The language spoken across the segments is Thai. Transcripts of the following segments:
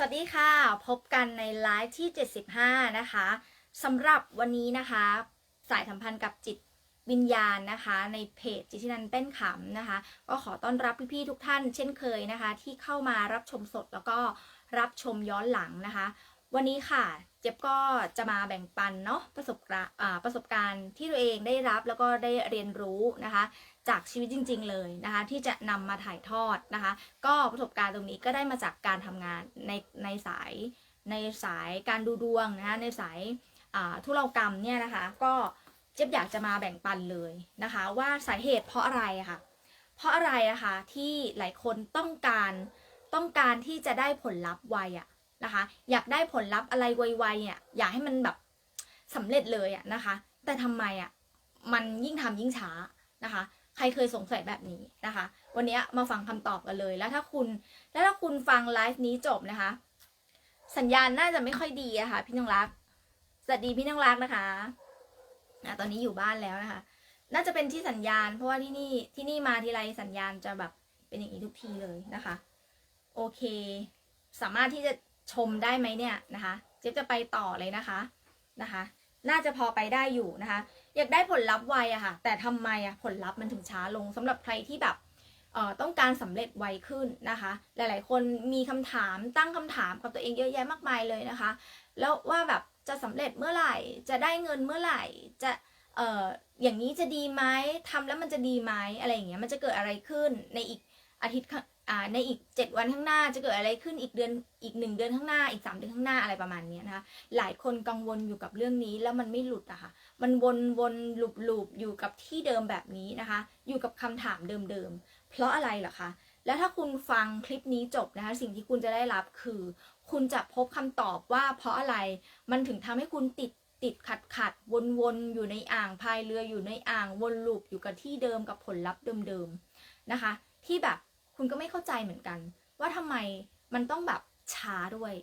สวัสดีค่ะ พบกันในไลฟ์ที่ 75 นะคะสำหรับวันนี้นะคะ สายสัมพันธ์กับจิตวิญญาณนะคะ ในเพจจิตที่นันเต้นขำนะคะ ก็ขอต้อนรับพี่ๆทุกท่านเช่นเคยนะคะ ที่เข้ามารับชมสดแล้วก็รับชมย้อนหลังนะคะ วันนี้ค่ะ เจ็บก็จะมาแบ่งปันเนาะประสบการ์ประสบการณ์ที่ตัวเองได้รับแล้วก็ได้เรียนรู้นะคะ จากชีวิตจริง ๆ เลยนะคะ ที่จะนำมาถ่ายทอดนะคะ ก็ประสบการณ์ตรงนี้ก็ได้มาจากการทำงานในในสายในสายการดูดวงนะคะในสายาธุรกรรมเนี่ยนะคะ ก็เจ็บอยากจะมาแบ่งปันเลยนะคะ ว่าสาเหตุเพราะอะไรอะค่ะ เพราะอะไรอะคะที่หลายคนต้องการต้องการที่จะได้ผลลัพธ์ไวอะนะคะ อยากได้ผลลัพธ์อะไรไวๆอะอยากให้มันแบบสำเร็จเลยอะนะคะ แต่ทำไมอะมันยิ่งทำยิ่งช้านะคะ ใครเคยสงสัยแบบนี้นะคะ วันนี้มาฟังคำตอบกันเลย แล้วถ้าคุณแล้วถ้าคุณฟังไลฟ์นี้จบนะคะ สัญญาณน่าจะไม่ค่อยดีอะค่ะ พี่น้องรักสวัสดีพี่น้องรักนะคะอะตอนนี้อยู่บ้านแล้วนะคะ น่าจะเป็นที่สัญญาณ เพราะว่าที่นี่ที่นี่มาทีไรสัญญาณจะแบบเป็นอย่างนี้ทุกทีเลยนะคะ โอเค สามารถที่จะชมได้ไหมเนี่ยนะคะ เจ๊จะไปต่อเลยนะคะนะคะ น่าจะพอไปได้อยู่นะคะ อยากได้ผลลัพธ์ไวอะค่ะ แต่ทำไมอะผลลัพธ์มันถึงช้าลงสำหรับใครที่แบบเอ่อต้องการสำเร็จไวขึ้นนะคะ หลายๆ คนมีคำถามตั้งคำถามกับตัวเองเยอะแยะมากมายเลยนะคะ แล้วว่าแบบจะสำเร็จเมื่อไหร่ จะได้เงินเมื่อไหร่ จะเอ่ออย่างนี้จะดีไหมทำแล้วมันจะดีไหมอะไรอย่างเงี้ย มันจะเกิดอะไรขึ้นในอีก อาทิตย์ในอีก 7 วันข้างหน้าจะเกิดอะไรขึ้นอีกเดือนอีกหนึ่งเดือนข้างหน้าอีก 3 เดือนข้างหน้าอะไรประมาณนี้นะคะหลายคนกังวลอยู่กับเรื่องนี้แล้วมันไม่หลุดอะค่ะมันวนวนลูปลูปอยู่กับที่เดิมแบบนี้นะคะ อยู่กับคำถามเดิมๆเพราะอะไรเหรอคะแล้วถ้าคุณฟังคลิปนี้จบนะคะ สิ่งที่คุณจะได้รับคือ คุณจะพบคำตอบว่า เพราะอะไรมันถึงทำให้คุณติดติดขัดขัดวนวนอยู่ในอ่างพายเรืออยู่ในอ่างวนลูปอยู่กับที่เดิมกับผลลัพธ์เดิมๆนะคะ ที่แบบ คุณก็ไม่เข้าใจเหมือนกัน ว่าทำไมมันต้องแบบช้าด้วย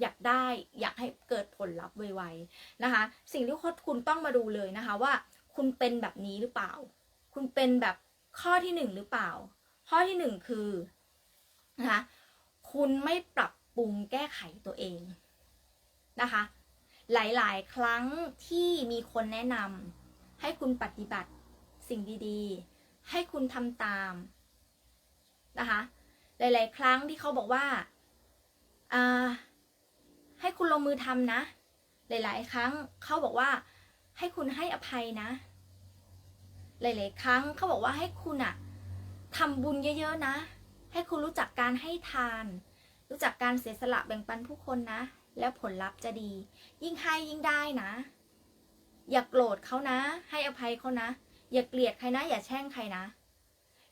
อยากได้อยากให้เกิดผลลัพธ์ไวๆนะคะ สิ่งที่คุณต้องมาดูเลยนะคะว่า คุณเป็นแบบนี้หรือเปล่า คุณเป็นแบบข้อที่หนึ่งหรือเปล่า ข้อที่หนึ่งคือนะคะคุณไม่ปรับปรุงแก้ไขตัวเองนะคะ หลายๆ ครั้งที่มีคนแนะนำให้คุณปฏิบัติสิ่งดีๆ ให้คุณทำตาม นะคะ หลาย ๆ ครั้งที่เขาบอกว่าอ่าให้คุณลงมือทำนะ หลาย ๆ ครั้งเขาบอกว่า ให้คุณให้อภัยนะ หลาย ๆ ครั้งเขาบอกว่าให้คุณอะทำบุญเยอะ ๆ นะ ให้คุณรู้จักการให้ทาน รู้จักการเสียสละแบ่งปันผู้คนนะ แล้วผลลัพธ์จะดี ยิ่งให้ยิ่งได้นะ อย่าโกรธเขานะ ให้อภัยเขานะ อย่าเกลียดใครนะ อย่าแช่งใครนะ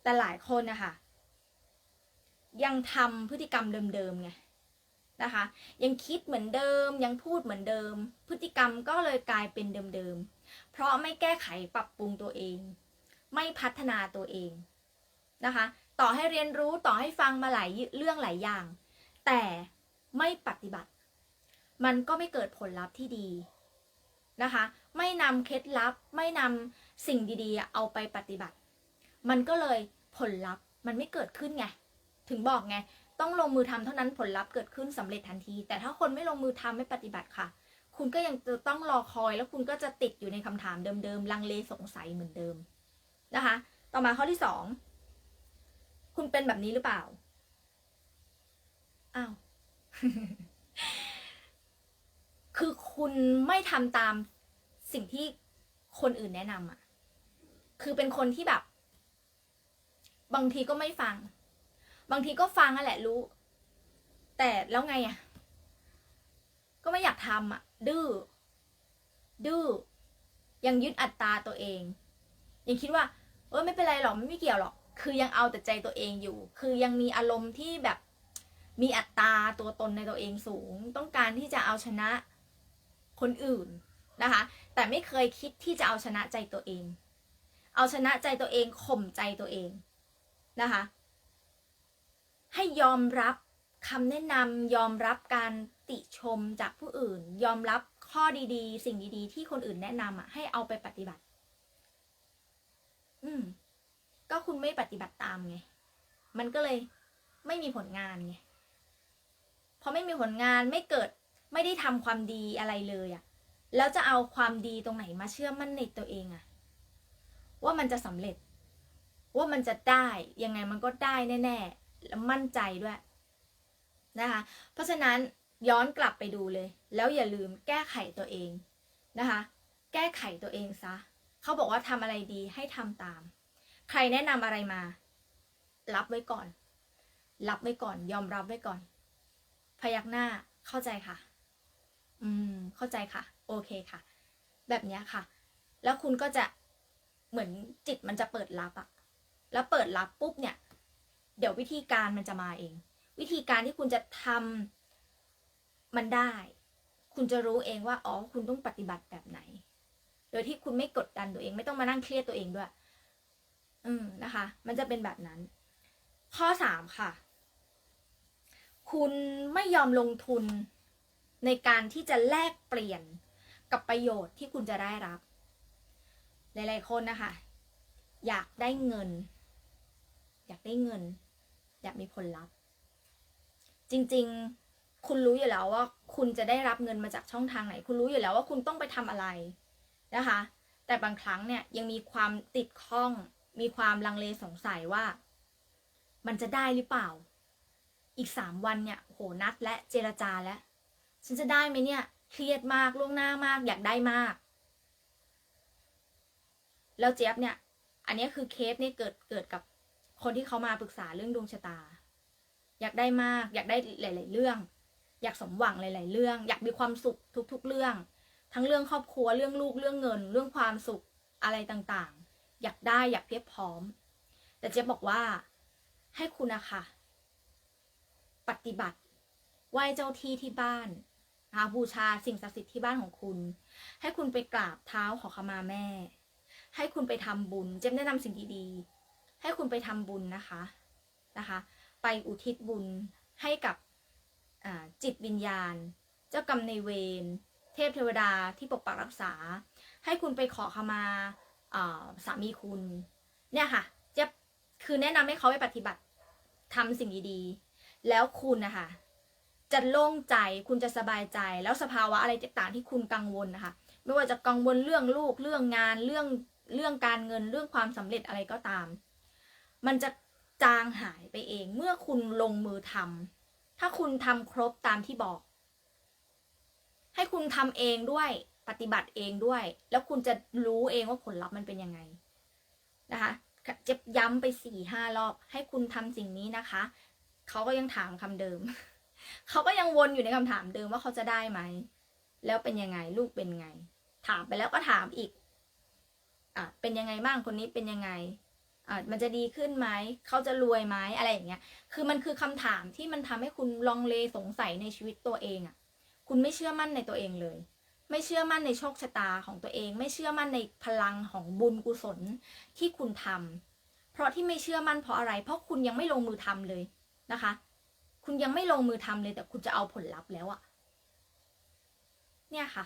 แต่หลายคนนะคะ ยังทำพฤติกรรมเดิมๆไงนะคะ ยังคิดเหมือนเดิม ยังพูดเหมือนเดิม พฤติกรรมก็เลยกลายเป็นเดิมๆ เพราะไม่แก้ไขปรับปรุงตัวเอง ไม่พัฒนาตัวเองนะคะ ต่อให้เรียนรู้ต่อให้ฟังมาหลายเรื่องหลายอย่าง แต่ไม่ปฏิบัติ มันก็ไม่เกิดผลลัพธ์ที่ดีนะคะ ไม่นำเคล็ดลับ ไม่นำสิ่งดีๆ เอาไปปฏิบัติ มันก็เลยผลลัพธ์มันไม่เกิดขึ้นไง ถึงบอกไง ต้องลงมือทำเท่านั้นผลลัพธ์เกิดขึ้นสำเร็จทันที แต่ถ้าคนไม่ลงมือทำไม่ปฏิบัติค่ะ คุณก็ยังจะต้องรอคอย แล้วคุณก็จะติดอยู่ในคำถามเดิมๆ ลังเลสงสัยเหมือนเดิมนะคะ ต่อมาข้อที่สองคุณเป็นแบบนี้หรือเปล่า อ้าว คือคุณไม่ทำตามสิ่งที่คนอื่นแนะนำอะคือเป็นคนที่แบบ บางทีก็ไม่ฟัง บางทีก็ฟังอะแหละรู้ แต่แล้วไงอะก็ไม่อยากทำอะดื้อดื้อยังยึดอัตตาตัวเอง ยังคิดว่าเออไม่เป็นไรหรอกไม่เกี่ยวหรอก คือยังเอาแต่ใจตัวเองอยู่ คือยังมีอารมณ์ที่แบบมีอัตตาตัวตนในตัวเองสูง ต้องการที่จะเอาชนะคนอื่นนะคะ แต่ไม่เคยคิดที่จะเอาชนะใจตัวเอง เอาชนะใจตัวเองข่มใจตัวเองนะคะ ให้ยอมรับคำแนะนำยอมรับการติชมจากผู้อื่น ยอมรับข้อดีๆ สิ่งดีๆ ที่คนอื่นแนะนำอะให้เอาไปปฏิบัติ อืม ก็คุณไม่ปฏิบัติตามไง มันก็เลยไม่มีผลงานไงพอไม่มีผลงานไม่เกิดไม่ได้ทำความดีอะไรเลยอะแล้วจะเอาความดีตรงไหนมาเชื่อมั่นในตัวเองอะ ว่ามันจะสำเร็จ ว่ามันจะได้ยังไงมันก็ได้แน่ ๆ แล้วมั่นใจด้วยนะคะ เพราะฉะนั้นย้อนกลับไปดูเลย แล้วอย่าลืมแก้ไขตัวเองนะคะ แก้ไขตัวเองซะเขาบอกว่าทำอะไรดีให้ทำตาม ใครแนะนำอะไรมา รับไว้ก่อน รับไว้ก่อน ยอมรับไว้ก่อน พยักหน้าเข้าใจค่ะ อืม เข้าใจค่ะ โอเคค่ะ แบบนี้ค่ะ แล้วคุณก็จะเหมือนจิตมันจะเปิดรับอะแล้วเปิดรับปุ๊บเนี่ย เดี๋ยววิธีการมันจะมาเอง วิธีการที่คุณจะทำมันได้ คุณจะรู้เองว่าอ๋อคุณต้องปฏิบัติแบบไหน โดยที่คุณไม่กดดันตัวเอง ไม่ต้องมานั่งเครียดตัวเองด้วย อืมนะคะ มันจะเป็นแบบนั้น ข้อสามค่ะ คุณไม่ยอมลงทุนในการที่จะแลกเปลี่ยนกับประโยชน์ที่คุณจะได้รับ หลาย ๆ คนนะคะ อยากได้เงิน อยากได้เงิน อยากมีผลลัพธ์ จริงๆ คุณรู้อยู่แล้วว่า คุณจะได้รับเงินมาจากช่องทางไหน คุณรู้อยู่แล้วว่าคุณต้องไปทำอะไรนะคะ แต่บางครั้งเนี่ยยังมีความติดข้อง มีความลังเลสงสัยว่า มันจะได้หรือเปล่า อีกสามวันเนี่ยโหนัดและเจรจาแล้วฉันจะได้ไหมเนี่ย เครียดมากล่วงหน้ามาก อยากได้มาก แล้วเจี๊ยบเนี่ย อันนี้คือเคสเนี่ยเกิดเกิดกับ คนที่เขามาปรึกษาเรื่องดวงชะตา อยากได้มาก อยากได้หลาย ๆ เรื่อง อยากสมหวังหลาย ๆ เรื่อง อยากมีความสุขทุก ๆ เรื่อง ทั้งเรื่องครอบครัวเรื่องลูกเรื่องเงิน เรื่องความสุขอะไรต่างๆ อยากได้อยากเพียบพร้อม แต่เจ๊บอกว่าให้คุณอะค่ะปฏิบัติไหว้เจ้าที่ที่บ้านนะคะบูชาสิ่งศักดิ์สิทธิ์ที่บ้านของคุณ ให้คุณไปกราบเท้าขอขมาแม่ ให้คุณไปทำบุญ เจมแนะนำสิ่งดีๆ ให้คุณไปทำบุญนะคะนะคะ ไปอุทิศบุญให้กับจิตวิญญาณ เจ้ากรรมในายเวรเทพเทวดาที่ปกปักรักษา ให้คุณไปขอขมาสามีคุณเนี่ยค่ะจะคือแนะนำให้เขาไปปฏิบัติทำสิ่งดีๆ แล้วคุณนะคะจะโล่งใจคุณจะสบายใจแล้วสภาวะอะไรต่างๆที่คุณกังวลนะคะไม่ว่าจะกังวลเรื่องลูกเรื่องงานเรื่องเรื่องการเงินเรื่องความสำเร็จอะไรก็ตาม มันจะจางหายไปเองเมื่อคุณลงมือทำถ้าคุณทำครบตามที่บอก ให้คุณทำเองด้วยปฏิบัติเองด้วย แล้วคุณจะรู้เองว่าผลลัพธ์มันเป็นยังไงนะคะเจ็บย้ำไปสี่ห้ารอบ ให้คุณทำสิ่งนี้นะคะ เขาก็ยังถามคำเดิม เขาก็ยังวนอยู่ในคำถามเดิมว่าเขาจะได้ไหม แล้วเป็นยังไงลูกเป็นไง ถามไปแล้วก็ถามอีกอะเป็นยังไงบ้างคนนี้เป็นยังไง อะมันจะดีขึ้นไหมเขาจะรวยไหมอะไรอย่างเงี้ย คือมันคือคำถามที่มันทำให้คุณลองเลสงสัยในชีวิตตัวเองอะ คุณไม่เชื่อมั่นในตัวเองเลย ไม่เชื่อมั่นในโชคชะตาของตัวเอง ไม่เชื่อมั่นในพลังของบุญกุศลที่คุณทำเพราะที่ไม่เชื่อมั่นเพราะอะไร เพราะคุณยังไม่ลงมือทำเลยนะคะ คุณยังไม่ลงมือทำเลย แต่คุณจะเอาผลลัพธ์แล้วอะเนี่ยค่ะ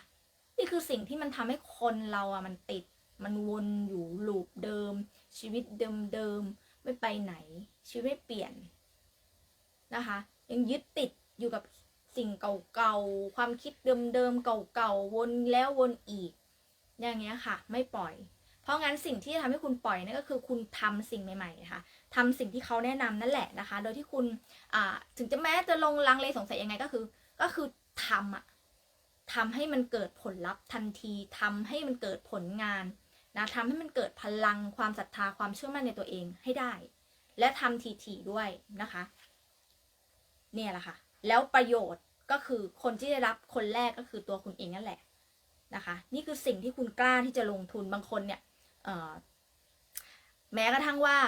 นี่คือสิ่งที่มันทำให้คนเราอะมันติด มันวนอยู่ลูปเดิม ชีวิตเดิมๆไม่ไปไหน ชีวิตไม่เปลี่ยนนะคะ ยังยึดติดอยู่กับสิ่งเก่าๆความคิดเดิมๆเก่าๆวนแล้ววนอีก อย่างเงี้ยค่ะ ไม่ปล่อย เพราะงั้นสิ่งที่จะทำให้คุณปล่อยนั่นก็คือคุณทำสิ่งใหม่ๆนะคะทำสิ่งที่เขาแนะนำนั่นแหละนะคะ โดยที่คุณอ่าถึงจะแม้จะลงลังเลสงสัยยังไงก็คือ ก็คือทำอะทำให้มันเกิดผลลัพธ์ทันทีทำให้มันเกิดผลงาน นะทำให้มันเกิดพลังความศรัทธาความเชื่อมั่นในตัวเองให้ได้ และทำทีๆด้วยนะคะ เนี่ยแหละค่ะ แล้วประโยชน์ก็คือคนที่ได้รับคนแรกก็คือตัวคุณเองนั่นแหละนะคะ นี่คือสิ่งที่คุณกล้าที่จะลงทุนบางคนเนี่ยแม้กระทั่งว่า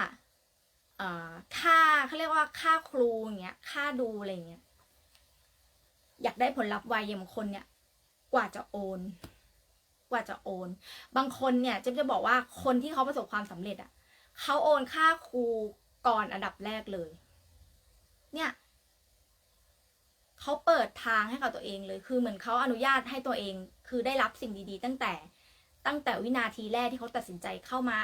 ค่าเขาเรียกว่าค่าครูอย่างเงี้ยค่าดูอะไรเงี้ยอยากได้ผลลัพธ์ไวอย่บางคนเนี่ย กว่าจะโอน กว่าจะโอน บางคนเนี่ยเจะจะบอกว่าคนที่เขาประสบความสำเร็จอะ่ะเขาโอนค่าครูก่อนอันดับแรกเลย เนี่ยเขาเปิดทางให้กับตัวเองเลย คือเหมือนเขาอนุญาตให้ตัวเอง คือได้รับสิ่งดีๆ ตั้งแต่ตั้งแต่วินาทีแรกที่เขาตัดสินใจเข้ามา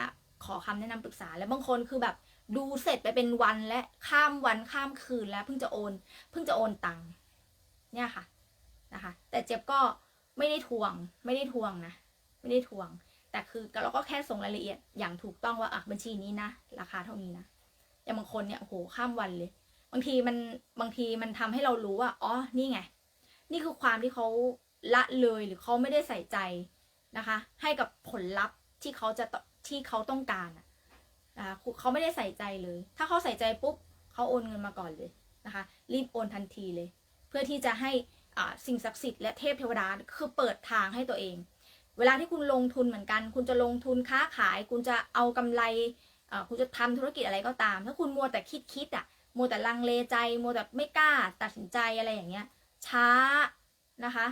ขอคำแนะนำปรึกษา แล้วบางคนคือแบบดูเสร็จไปเป็นวันและข้ามวันข้ามคืนแล้วเพิ่งจะโอน เพิ่งจะโอนตังค์เนี่ยค่ะนะคะ แต่เจี๊ยบก็ ไม่ได้ทวง ไม่ได้ทวงนะ ไม่ได้ทวง แต่คือเราก็แค่ส่งรายละเอียดอย่างถูกต้องว่าอะบัญชีนี้นะ ราคาเท่านี้นะอย่างบางคนเนี่ยโหข้ามวันเลย บางทีมันบางทีมันทำให้เรารู้ว่าอ๋อนี่ไง นี่คือความที่เขาละเลยหรือเขาไม่ได้ใส่ใจนะคะ ให้กับผลลัพธ์ที่เขาจะที่เขาต้องการอะนะคะเขาไม่ได้ใส่ใจเลย ถ้าเขาใส่ใจปุ๊บเขาโอนเงินมาก่อนเลยนะคะ รีบโอนทันทีเลย เพื่อที่จะให้ สิ่งศักดิ์สิทธิ์และเทพเทวดาคือเปิดทางให้ตัวเอง เวลาที่คุณลงทุนเหมือนกัน คุณจะลงทุนค้าขาย คุณจะเอากำไรคุณจะทำธุรกิจอะไรก็ตาม ถ้าคุณมัวแต่คิดคิดอะมัวแต่ลังเลใจมัวแต่ไม่กล้าตัดสินใจอะไรอย่างเงี้ย ช้านะคะ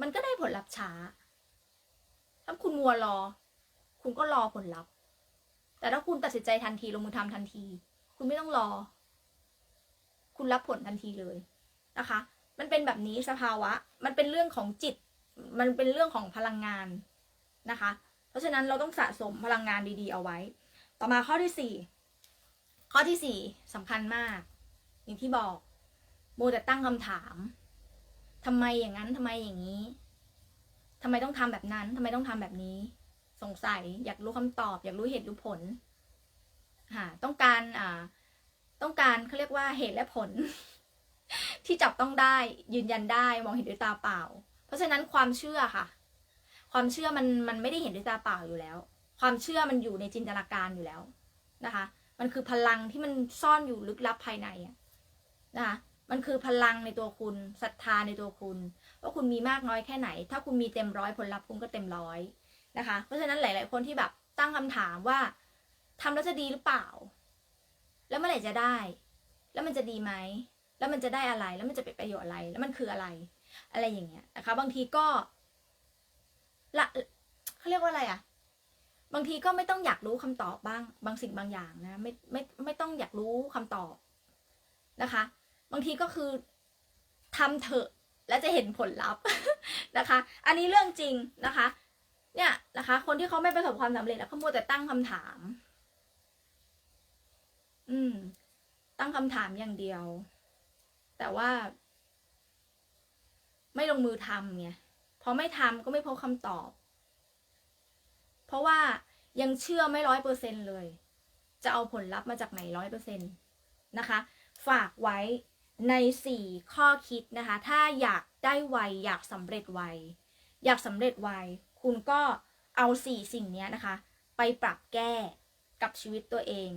มันก็ได้ผลลัพธ์ช้า ถ้าคุณมัวรอ คุณก็รอผลลัพธ์ แต่ถ้าคุณตัดสินใจทันทีลงมือทำทันที คุณไม่ต้องรอ คุณรับผลทันทีเลย นะคะ มันเป็นแบบนี้สภาวะ มันเป็นเรื่องของจิต มันเป็นเรื่องของพลังงานนะคะ เพราะฉะนั้นเราต้องสะสมพลังงานดีๆ เอาไว้ ต่อมาข้อที่สี่ข้อที่สี่สำคัญมาก อย่างที่บอกโมวแต่ตั้งคำถามทำไมอย่างนั้นทำไมอย่างนี้ทำไมต้องทำแบบนั้นทำไมต้องทำแบบนี้ สงสัย อยากรู้คำตอบ อยากรู้เหตุรู้ผลค่ะต้องการอ่าต้องการเขาเรียกว่าเหตุและผล ที่จับต้องได้ยืนยันได้มองเห็นด้วยตาเปล่า เพราะฉะนั้นความเชื่อค่ะ ความเชื่อมันมันไม่ได้เห็นด้วยตาเปล่าอยู่แล้ว ความเชื่อมันอยู่ในจินตนาการอยู่แล้วนะคะ มันคือพลังที่มันซ่อนอยู่ลึกลับภายในนะคะมันคือพลังในตัวคุณศรัทธาในตัวคุณ ว่าคุณมีมากน้อยแค่ไหน ถ้าคุณมีเต็มร้อยผลลัพธ์คุณก็เต็มร้อยนะคะ เพราะฉะนั้นหลาย ๆ คนที่แบบตั้งคำถามว่าทำแล้วจะดีหรือเปล่า แล้วเมื่อไหร่จะได้ แล้วมันจะดีไหม แล้วมันจะได้อะไรแล้วมันจะเป็นประโยชน์อะไรแล้วมันคืออะไร อะไรอย่างเงี้ยนะคะ บางทีก็ละเขาเรียกว่าอะไรอะบางทีก็ไม่ต้องอยากรู้คำตอบบ้าง บางสิ่งบางอย่างนะไม่ไม่ไม่ต้องอยากรู้คำตอบนะคะ บางทีก็คือทำเถอะแล้วจะเห็นผลลัพธ์นะคะ อันนี้เรื่องจริงนะคะ เนี่ยนะคะ คนที่เขาไม่ประสบความสำเร็จแล้วเขามัวแต่ตั้งคำถาม อืม ตั้งคำถามอย่างเดียว แต่ว่า ไม่ลงมือทำไงพอไม่ทำก็ไม่พบคำตอบ เพราะว่ายังเชื่อไม่ร้อยเปอร์เซ็นเลย จะเอาผลลัพธ์มาจากไหนร้อยเปอร์เซ็นตนะคะ ฝากไว้ในสี่ข้อคิดนะคะ ถ้าอยากได้ไว อยากสำเร็จไว อยากสำเร็จไว คุณก็เอาสี่สิ่งนี้นะคะ ไปปรับแก้กับชีวิตตัวเอง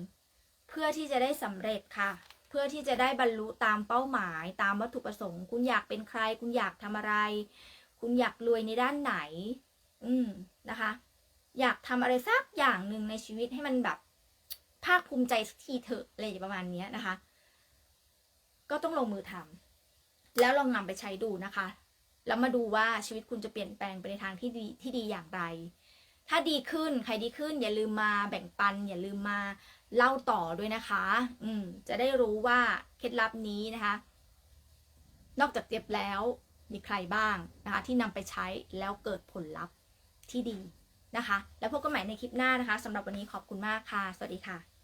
เพื่อที่จะได้สำเร็จค่ะ เพื่อที่จะได้บรรลุตามเป้าหมาย ตามวัตถุประสงค์ คุณอยากเป็นใคร คุณอยากทำอะไร คุณอยากรวยในด้านไหน อืมนะคะ อยากทำอะไรสักอย่างหนึ่งในชีวิตให้มันแบบภาคภูมิใจสักทีเถอะอะไรประมาณนี้นะคะ ก็ต้องลงมือทำแล้วลองนำไปใช้ดูนะคะ แล้วมาดูว่าชีวิตคุณจะเปลี่ยนแปลงไปในทางที่ดีที่ดีอย่างไร ถ้าดีขึ้นใครดีขึ้น อย่าลืมมาแบ่งปัน อย่าลืมมา เล่าต่อด้วยนะคะ อืม จะได้รู้ว่าเคล็ดลับนี้นะคะ นอกจากเจ็บแล้วมีใครบ้างนะคะ ที่นำไปใช้แล้วเกิดผลลัพธ์ที่ดีนะคะ แล้วพบกันใหม่ในคลิปหน้านะคะสำหรับวันนี้ขอบคุณมากค่ะ สวัสดีค่ะ